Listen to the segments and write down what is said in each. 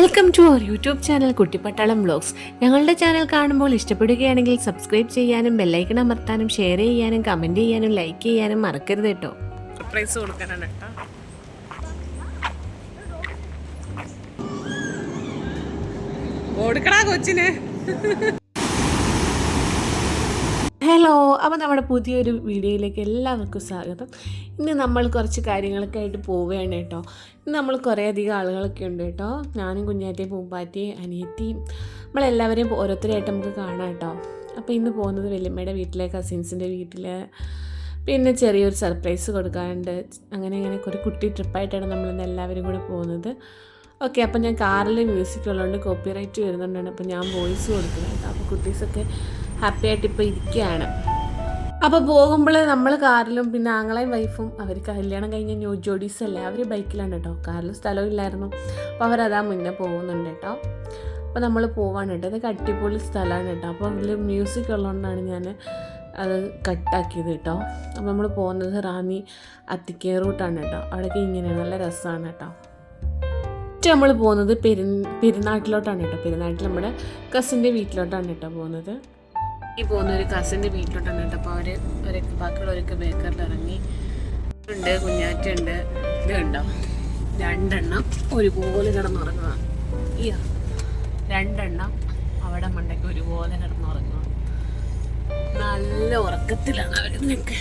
Welcome to our YouTube channel Kuttipattalam vlogs ഞങ്ങളുടെ channel കാണുമ്പോൾ ഇഷ്ടപ്പെടുകയാണെങ്കിൽ സബ്സ്ക്രൈബ് ചെയ്യാനും ബെല്ലൈക്കൺ അമർത്താനും ഷെയർ ചെയ്യാനും കമന്റ് ചെയ്യാനും ലൈക്ക് ചെയ്യാനും മറക്കരുത് കേട്ടോ. സർപ്രൈസ് കൊടുക്കാനാണ് കേട്ടോ. കൊടുക്കടാ കൊച്ചിന്. ഹലോ അപ്പോൾ നമ്മുടെ പുതിയൊരു വീഡിയോയിലേക്ക് എല്ലാവർക്കും സ്വാഗതം. ഇന്ന് നമ്മൾ കുറച്ച് കാര്യങ്ങളൊക്കെ ആയിട്ട് പോവുകയാണ് കേട്ടോ. ഇന്ന് നമ്മൾ കുറേ അധികം ആളുകളൊക്കെ ഉണ്ട് കേട്ടോ. ഞാനും കുഞ്ഞാറ്റയും പൂമ്പാറ്റയും അനിയത്തിയും നമ്മളെല്ലാവരെയും ഓരോരുത്തരായിട്ട് നമുക്ക് കാണാം കേട്ടോ. അപ്പോൾ ഇന്ന് പോകുന്നത് വല്യമ്മയുടെ വീട്ടിലെ കസിൻസിന്റെ വീട്ടിൽ. പിന്നെ ചെറിയൊരു സർപ്രൈസ് കൊടുക്കാനുണ്ട്. അങ്ങനെ ഇങ്ങനെ ഒരു കുട്ടി ട്രിപ്പായിട്ടാണ് നമ്മളിന്ന് എല്ലാവരും കൂടെ പോകുന്നത്. ഓക്കെ അപ്പം ഞാൻ കാറിൽ മ്യൂസിക് ഉള്ളതുകൊണ്ട് കോപ്പി റൈറ്റ് വരുന്നുണ്ടാണ്. അപ്പോൾ ഞാൻ വോയിസ് കൊടുക്കുന്നുണ്ട് അപ്പോൾ കുട്ടീസൊക്കെ ഹാപ്പി ആയിട്ട് ഇപ്പോൾ ഇരിക്കുകയാണ് അപ്പോൾ പോകുമ്പോൾ നമ്മൾ കാറിലും പിന്നെ ആങ്ങളെയും വൈഫും അവർ കല്യാണം കഴിഞ്ഞ ന്യൂ ജോഡീസ് അല്ലേ അവർ ബൈക്കിലാണ് കേട്ടോ കാറിൽ സ്ഥലവും ഇല്ലായിരുന്നു. അപ്പോൾ അവരതാ മുന്നേ പോകുന്നുണ്ട് കേട്ടോ അപ്പോൾ നമ്മൾ പോവാണ് കേട്ടോ അത് അടിപൊളി സ്ഥലമാണ് കേട്ടോ അപ്പോൾ അതിൽ മ്യൂസിക് ഉള്ളതുകൊണ്ടാണ് ഞാൻ അത് കട്ടാക്കിയത് കേട്ടോ അപ്പോൾ നമ്മൾ പോകുന്നത് റാന്നി അത്തിക്കേ റൂട്ടാണ് കേട്ടോ അവിടെയൊക്കെ ഇങ്ങനെ നല്ല രസമാണ് കേട്ടോ ഫസ്റ്റ് നമ്മൾ പോകുന്നത് പെരു പെരുന്നാട്ടിലോട്ടാണ് കേട്ടോ പെരുന്നാട്ടിൽ നമ്മുടെ കസിന്റെ വീട്ടിലോട്ടാണ് കേട്ടോ പോകുന്നത്. ഈ പോകുന്ന ഒരു കസിന്റെ വീട്ടിലോട്ടാണ് കേട്ടോ. അപ്പോൾ അവർ അവരൊക്കെ ബാക്കിയുള്ളവരൊക്കെ ബേക്കറിൽ ഇറങ്ങി. ഉണ്ട് കുഞ്ഞാറ്റുണ്ട് ഇത് കണ്ടോ? രണ്ടെണ്ണം ഒരുപോലെ കിടന്നുറങ്ങുക ഈ രണ്ടെണ്ണം അവിടെ മണ്ടയ്ക്ക് ഒരുപോലെ കിടന്നുറങ്ങുക നല്ല ഉറക്കത്തിലാണ് അവർ നിൽക്കുക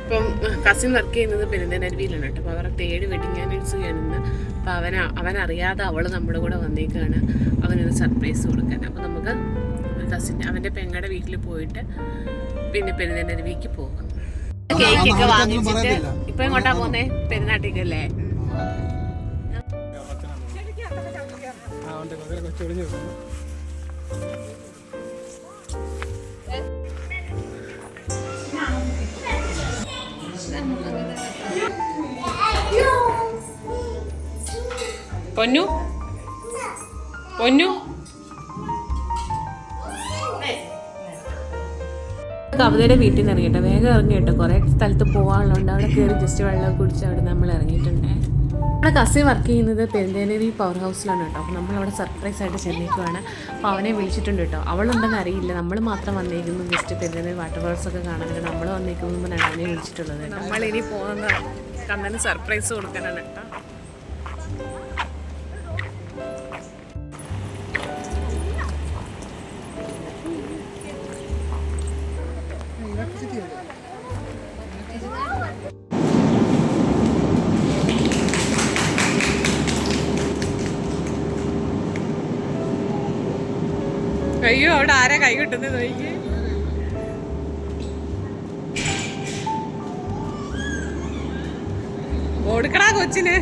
ഇപ്പം കസിൻ വർക്ക് ചെയ്യുന്നത് പെരുന്തനരുവിയിലാണ് കേട്ടോ. അപ്പോൾ അവരുടെ തേട് വെഡിങ് ആനിവേഴ്സറി ആണ് ഇന്ന്. അപ്പോൾ അവൻ അവനറിയാതെ അവൾ നമ്മുടെ കൂടെ വന്നേക്കാണ്. അവനൊരു സർപ്രൈസ് കൊടുക്കാൻ. അപ്പോൾ നമുക്ക് കസിൻ അവന്റെ പെങ്ങടെ വീട്ടിൽ പോയിട്ട് പിന്നെ പെരുന്തനരുവിക്ക് കേക്ക് കേക്കൊക്കെ വാങ്ങിച്ചിട്ട് ഇപ്പൊ എങ്ങോട്ടാ പോന്നേ പെരുന്നാട്ടിക്കല്ലേ പൊന്നു പൊന്നു കവിതയുടെ വീട്ടിൽ നിന്ന് ഇറങ്ങിയിട്ട് വേഗം ഇറങ്ങിയിട്ട് കുറെ സ്ഥലത്ത് പോകാനുള്ളതുകൊണ്ട് അവിടെ കയറി ജസ്റ്റ് വെള്ളം കുടിച്ച് അവിടെ നമ്മൾ ഇറങ്ങിയിട്ടുണ്ട്. നമ്മുടെ കസിൻ വർക്ക് ചെയ്യുന്നത് പെരുന്തേനേരി പവർ ഹൗസിലാണ് കേട്ടോ. അപ്പോൾ നമ്മളവിടെ സർപ്രൈസ് ആയിട്ട് ചെന്നേക്കുവാണ്. അപ്പോൾ അവനെ വിളിച്ചിട്ടുണ്ട് കേട്ടോ. അവളുണ്ടെന്ന് അറിയില്ല. നമ്മൾ മാത്രം വന്നേക്കുന്നു ജസ്റ്റ് പെരുന്തേനേരി വാട്ടർ ഫോൾസ് ഒക്കെ കാണാനൊക്കെ നമ്മൾ വന്നേക്കുമ്പോൾ അവനെ വിളിച്ചിട്ടുള്ളത് നമ്മളിനി പോകുന്ന കണ്ണന് സർപ്രൈസ് കൊടുക്കാനാണ് കേട്ടോ. അയ്യോ അവിടെ ആരാ കൈ കിട്ടുന്നത് നോക്കി കൊടുക്കടാ കൊച്ചിന്.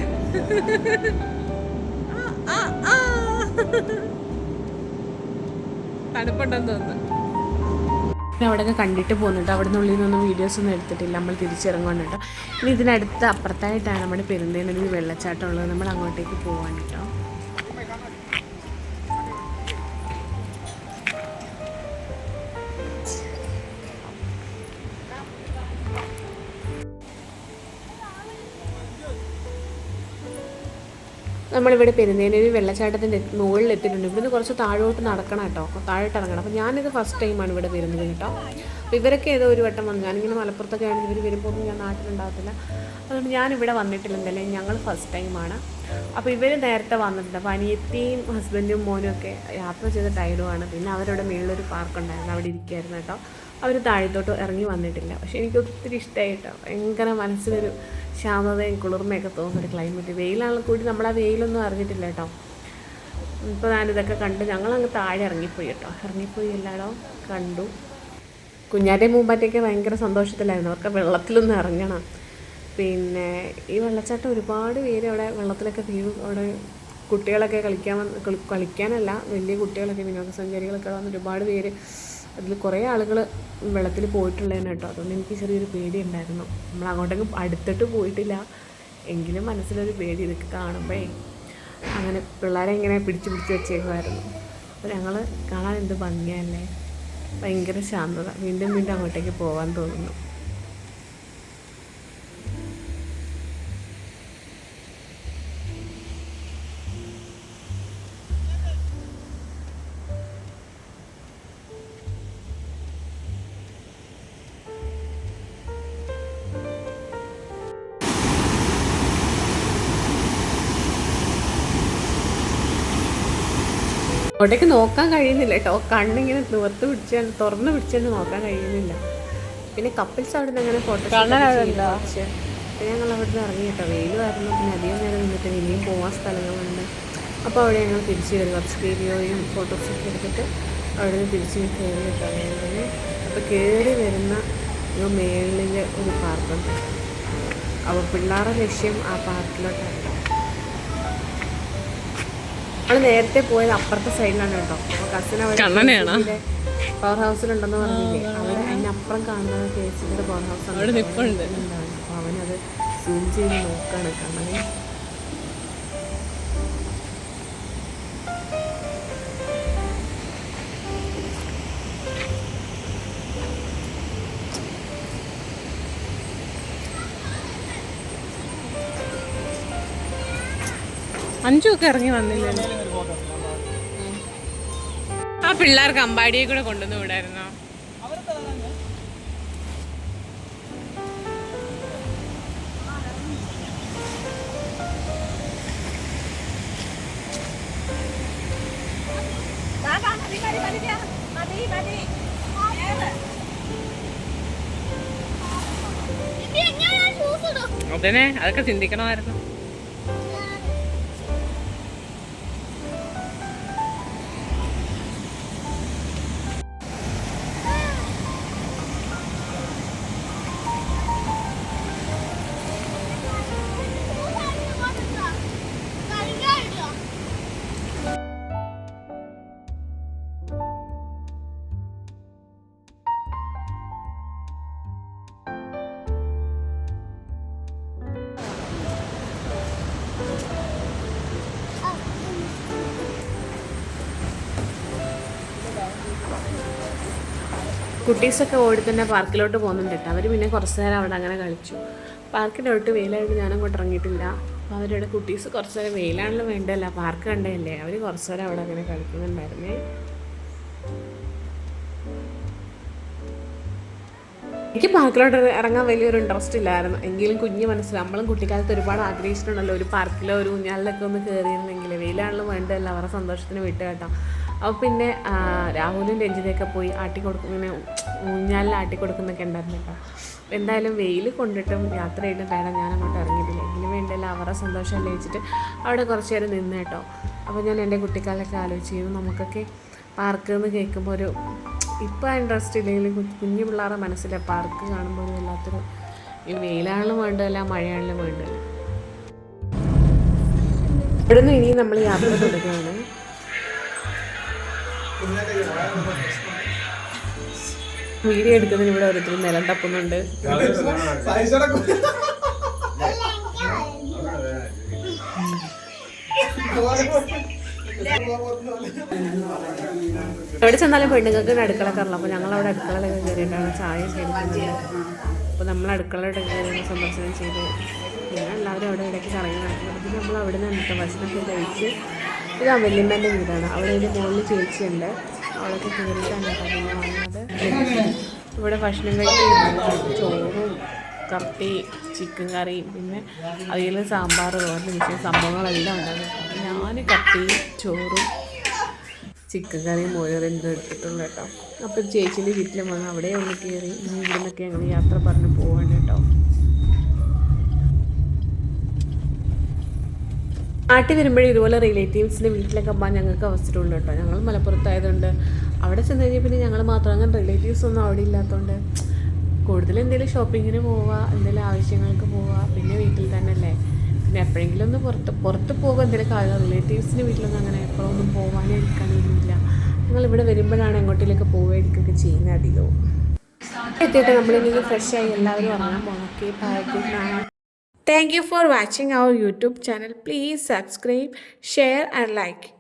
തണുപ്പുണ്ടെന്ന് തോന്നുന്നു. അവിടെയൊക്കെ കണ്ടിട്ട് പോകുന്നുണ്ട്. അവിടെ നിന്ന് ഉള്ളിൽ നിന്നൊന്നും വീഡിയോസ് ഒന്നും എടുത്തിട്ടില്ല. നമ്മൾ തിരിച്ചിറങ്ങുന്നുണ്ടോ ഇനി ഇതിനടുത്ത് അപ്പുറത്തായിട്ടാണ് നമ്മുടെ പെരുന്തേനൊരു വെള്ളച്ചാട്ടം ഉള്ളത്. നമ്മൾ അങ്ങോട്ടേക്ക് പോവാണ് കേട്ടോ. നമ്മളിവിടെ പെരുന്നേനൊരു വെള്ളച്ചാട്ടത്തിന്റെ മുകളിൽ എത്തിയിട്ടുണ്ട് ഇവിടുന്ന് കുറച്ച് താഴോട്ട് നടക്കണം കേട്ടോ. താഴോട്ട് ഇറങ്ങണം. അപ്പോൾ ഞാനിത് ഫസ്റ്റ് ടൈമാണ് ഇവിടെ വരുന്നത് കേട്ടോ. അപ്പോൾ ഇവരൊക്കെ ഏതോ ഒരു വട്ടം വന്നു. ഞാനിങ്ങനെ മലപ്പുറത്തൊക്കെ ആണെങ്കിൽ ഇവർ വരുമ്പോൾ ഞാൻ നാട്ടിലുണ്ടാകത്തില്ല അതുകൊണ്ട് ഞാനിവിടെ വന്നിട്ടില്ല. എന്തായാലും ഞങ്ങൾ ഫസ്റ്റ് ടൈമാണ് അപ്പോൾ ഇവർ നേരത്തെ വന്നിട്ടുണ്ട്. അപ്പോൾ അനിയത്തിയും ഹസ്ബൻഡും മോനും ഒക്കെ യാത്ര ചെയ്ത ടൈഡുമാണ് പിന്നെ അവരവിടെ മേളിലൊരു പാർക്ക് ഉണ്ടായിരുന്നു. അവിടെ ഇരിക്കുകയായിരുന്നു കേട്ടോ. അവർ താഴത്തോട്ട് ഇറങ്ങി വന്നിട്ടില്ല. പക്ഷേ എനിക്ക് ഒത്തിരി ഇഷ്ടമായി കേട്ടോ. ഭയങ്കര മനസ്സിനൊരു ശാന്തതയും കുളിർമയൊക്കെ തോന്നുന്നൊരു ക്ലൈമറ്റ് വെയിലാണെങ്കിൽ കൂടി നമ്മൾ ആ വെയിലൊന്നും അറിഞ്ഞിട്ടില്ല കേട്ടോ. ഇപ്പോൾ ഞാനിതൊക്കെ കണ്ട് ഞങ്ങളങ്ങ് താഴെ ഇറങ്ങിപ്പോയി കേട്ടോ. ഇറങ്ങിപ്പോയി എല്ലായിടവും കണ്ടു. കുഞ്ഞാന്റെ പൂമ്പാറ്റയൊക്കെ ഭയങ്കര സന്തോഷത്തിലായിരുന്നു. അവർക്ക് വെള്ളത്തിലൊന്നും ഇറങ്ങണം. പിന്നെ ഈ വെള്ളച്ചാട്ടം ഒരുപാട് പേര് അവിടെ വെള്ളത്തിലൊക്കെ വീഴും. അവിടെ കുട്ടികളൊക്കെ കളിക്കാൻ കളിക്കാനല്ല വലിയ കുട്ടികളൊക്കെ വിനോദസഞ്ചാരികളൊക്കെ വന്ന് ഒരുപാട് പേര് അതിൽ കുറേ ആളുകൾ വെള്ളത്തിൽ പോയിട്ടുള്ളതാണ് കേട്ടോ. അതുകൊണ്ട് എനിക്ക് ചെറിയൊരു പേടി ഉണ്ടായിരുന്നു നമ്മൾ അങ്ങോട്ടേക്ക് അടുത്തിട്ട് പോയിട്ടില്ല. എങ്കിലും മനസ്സിലൊരു പേടി ഇതൊക്കെ കാണുമ്പോഴേ അങ്ങനെ പിള്ളേരെ ഇങ്ങനെ പിടിച്ച് പിടിച്ച് വെച്ചേക്കുമായിരുന്നു അപ്പോൾ ഞങ്ങൾ കാണാൻ എന്ത് ഭംഗിയല്ലേ? ഭയങ്കര ശാന്തത. വീണ്ടും വീണ്ടും അങ്ങോട്ടേക്ക് പോകാൻ തോന്നുന്നു. അങ്ങോട്ടേക്ക് നോക്കാൻ കഴിയുന്നില്ല കേട്ടോ. കണ്ണിങ്ങനെ നിവർത്ത് പിടിച്ചാൽ തുറന്ന് പിടിച്ചാൽ നോക്കാൻ കഴിയുന്നില്ല. പിന്നെ കപ്പിൾസ് അവിടെ നിന്ന് അങ്ങനെ ഫോട്ടോ പിന്നെ ഞങ്ങൾ അവിടെ നിന്ന് ഇറങ്ങി കേട്ടോ. വെയിലുമായിരുന്നു പിന്നെ അധികം നേരം നിന്നിട്ട് ഇനിയും പോകാൻ സ്ഥലങ്ങളുണ്ട്. അപ്പോൾ അവിടെ ഞങ്ങൾ തിരിച്ച് കയറി കുറച്ച് വീഡിയോയും ഫോട്ടോസൊക്കെ എടുത്തിട്ട് അവിടെ നിന്ന് തിരിച്ച് കയറി കേട്ടോ. അപ്പോൾ കയറി വരുന്ന മേളിൽ ഒരു പാർക്കുണ്ട് അപ്പോൾ പിള്ളേരുടെ ലക്ഷ്യം ആ പാർക്കിലോട്ടാണ് നമ്മൾ നേരത്തെ പോയത് അപ്പുറത്തെ സൈഡിലാണ് കേട്ടോ അപ്പൊ കണ്ണനെയാണോ? പവർ ഹൗസിലുണ്ടെന്ന് പറഞ്ഞില്ലേ അവിടെ അതിനപ്പുറം കാണുന്നത് കേസിന്റെ പവർ ഹൗസ് നിൽപ്പുണ്ട്. അപ്പോൾ അവനത് സൂം ചെയ്ത് നോക്കാണ് കണ്ണനെ അഞ്ചു ഒക്കെ ഇറങ്ങി വന്നില്ലേ? ആ പിള്ളേർക്ക് അമ്പാടിയെ കൂടെ കൊണ്ടുവന്ന് വിടായിരുന്നോ? അതന്നെ അതൊക്കെ ചിന്തിക്കണമായിരുന്നു. കുട്ടീസൊക്കെ ഓടി തന്നെ പാർക്കിലോട്ട് പോകുന്നുണ്ട് അവർ പിന്നെ കുറച്ച് നേരം അവിടെ അങ്ങനെ കളിച്ചു. പാർക്കിലോട്ട് വെയിലായിട്ട് ഞാൻ അങ്ങോട്ട് ഇറങ്ങിയിട്ടില്ല. അപ്പോൾ അവരുടെ കുട്ടീസ് കുറച്ച് നേരം വെയിലാണല്ലോ വേണ്ടല്ല പാർക്ക് കണ്ടതല്ലേ? അവർ കുറച്ച് നേരം അവിടെ അങ്ങനെ കളിക്കുന്നുണ്ടായിരുന്നേ. എനിക്ക് പാർക്കിലോട്ട് ഇറങ്ങാൻ വലിയൊരു ഇൻട്രസ്റ്റ് ഇല്ലായിരുന്നു. എങ്കിലും കുഞ്ഞ് മനസ്സിൽ നമ്മളും കുട്ടിക്കാലത്ത് ഒരുപാട് ആഗ്രഹിച്ചിട്ടുണ്ടല്ലോ. ഒരു പാർക്കിലോ ഒരു ഊഞ്ഞാലിലൊക്കെ ഒന്ന് കയറിയിരുന്നെങ്കിൽ വെയിലാണല്ലോ വേണ്ടതല്ല? അവരുടെ സന്തോഷത്തിന് വിട്ട് കേട്ടോ. അപ്പോൾ പിന്നെ രാഹുലും രഞ്ജിതയൊക്കെ പോയി ആട്ടി കൊടുക്കും ഇങ്ങനെ ഊഞ്ഞാലിൽ ആട്ടി കൊടുക്കുന്നൊക്കെ ഉണ്ടായിരുന്നു കേട്ടോ. എന്തായാലും വെയിൽ കൊണ്ടിട്ടും യാത്ര ചെയ്തിട്ടും വേണം ഞാൻ അങ്ങോട്ട് ഇറങ്ങിയിട്ടില്ല എങ്കിലും വേണ്ടല്ല അവരുടെ സന്തോഷം ലഭിച്ചിട്ട് അവിടെ കുറച്ച് നേരം നിന്ന് കേട്ടോ. അപ്പോൾ ഞാൻ എന്റെ കുട്ടിക്കാലൊക്കെ ആലോചിച്ചു നമുക്കൊക്കെ പാർക്ക് എന്ന് കേൾക്കുമ്പോൾ ഒരു ഇപ്പോൾ ഇൻട്രസ്റ്റ് ഇല്ലെങ്കിലും കുഞ്ഞു പിള്ളേരുടെ മനസ്സിലെ പാർക്ക് കാണുമ്പോൾ ഒരു വല്ലാത്തൊരു ഈ വെയിലാണെങ്കിലും വേണ്ടതല്ല മഴയാണെങ്കിലും വേണ്ടതല്ല. ഇവിടുന്ന് ഇനി നമ്മൾ യാത്ര തുടരുകയാണ് വീഡിയോ എടുക്കുന്നതിന് ഇവിടെ ഓരോരുത്തരും നിലം തപ്പുന്നുണ്ട്. എവിടെ ചെന്നാലും പെണ്ണുങ്ങൾക്ക് അടുക്കള കയറണം അപ്പോൾ ഞങ്ങൾ അവിടെ അടുക്കള കയറിയിട്ടാണ് ചായ ചെയ്യുന്നത് അപ്പോൾ നമ്മൾ അടുക്കളയുടെ സന്ദർശനം ചെയ്ത്. പിന്നെ എല്ലാവരും അവിടെ ഇടയ്ക്ക് കറങ്ങി നടക്കുന്നത് പിന്നെ നമ്മൾ അവിടെ നിന്ന് ഭക്ഷണമൊക്കെ കഴിച്ച് ഇത് വല്യമ്മേന്റെ വീടാണ്. അവിടെ ഒരു മുകളിൽ ചേച്ചിയുണ്ട്. അവളൊക്കെ കയറിയിട്ടാണ് കേട്ടോ വന്നത്. ഇവിടെ ഭക്ഷണം കഴിക്കുന്നത് ചോറും കപ്പി ചിക്കൻ കറി പിന്നെ അതിൽ സാമ്പാർ പോലെ വിഷയം സംഭവങ്ങളെല്ലാം ഉണ്ടാകും ഞാൻ കപ്പി ചോറും ചിക്കൻ കറിയും മോരും എടുത്തിട്ടുള്ളൂ കേട്ടോ. അപ്പോൾ ചേച്ചീന്റെ വീട്ടിലും വന്ന് അവിടെ ഒന്ന് കയറി ഇനി ഇവിടെ നിന്നൊക്കെ ഞങ്ങൾ യാത്ര പറഞ്ഞ് പോവാണ് കേട്ടോ. നാട്ടിൽ വരുമ്പോഴേ ഇതുപോലെ റിലേറ്റീവ്സിന്റെ വീട്ടിലൊക്കെ പോകാൻ ഞങ്ങൾക്ക് അവസരമുണ്ട് കേട്ടോ. ഞങ്ങൾ മലപ്പുറത്തായതുകൊണ്ട് അവിടെ ചെന്ന് കഴിഞ്ഞാൽ പിന്നെ ഞങ്ങൾ മാത്രം. അങ്ങനെ റിലേറ്റീവ്സ് ഒന്നും അവിടെ ഇല്ലാത്തതുകൊണ്ട് കൂടുതൽ എന്തെങ്കിലും ഷോപ്പിങ്ങിന് പോവുക എന്തെങ്കിലും ആവശ്യങ്ങൾക്ക് പോവുക പിന്നെ വീട്ടിൽ തന്നെ അല്ലേ? പിന്നെ എപ്പോഴെങ്കിലും ഒന്ന് പുറത്ത് പുറത്ത് പോകുക എന്തെങ്കിലും കാര്യം റിലേറ്റീവ്സിന്റെ വീട്ടിലൊന്നും അങ്ങനെ എപ്പോഴൊന്നും പോകാനോ ഇരിക്കാനൊന്നുമില്ല. ഞങ്ങൾ ഇവിടെ വരുമ്പോഴാണ് എങ്ങോട്ടേലൊക്കെ പോവുക എടുക്കുകയൊക്കെ ചെയ്യുന്നത് അധികവും. എത്തിയിട്ട് നമ്മളിങ്ങനെ ഫ്രഷ് ആയി എല്ലാവരും ഉറങ്ങാൻ പോകണം okay Thank you for watching our YouTube channel. Please subscribe, share and like.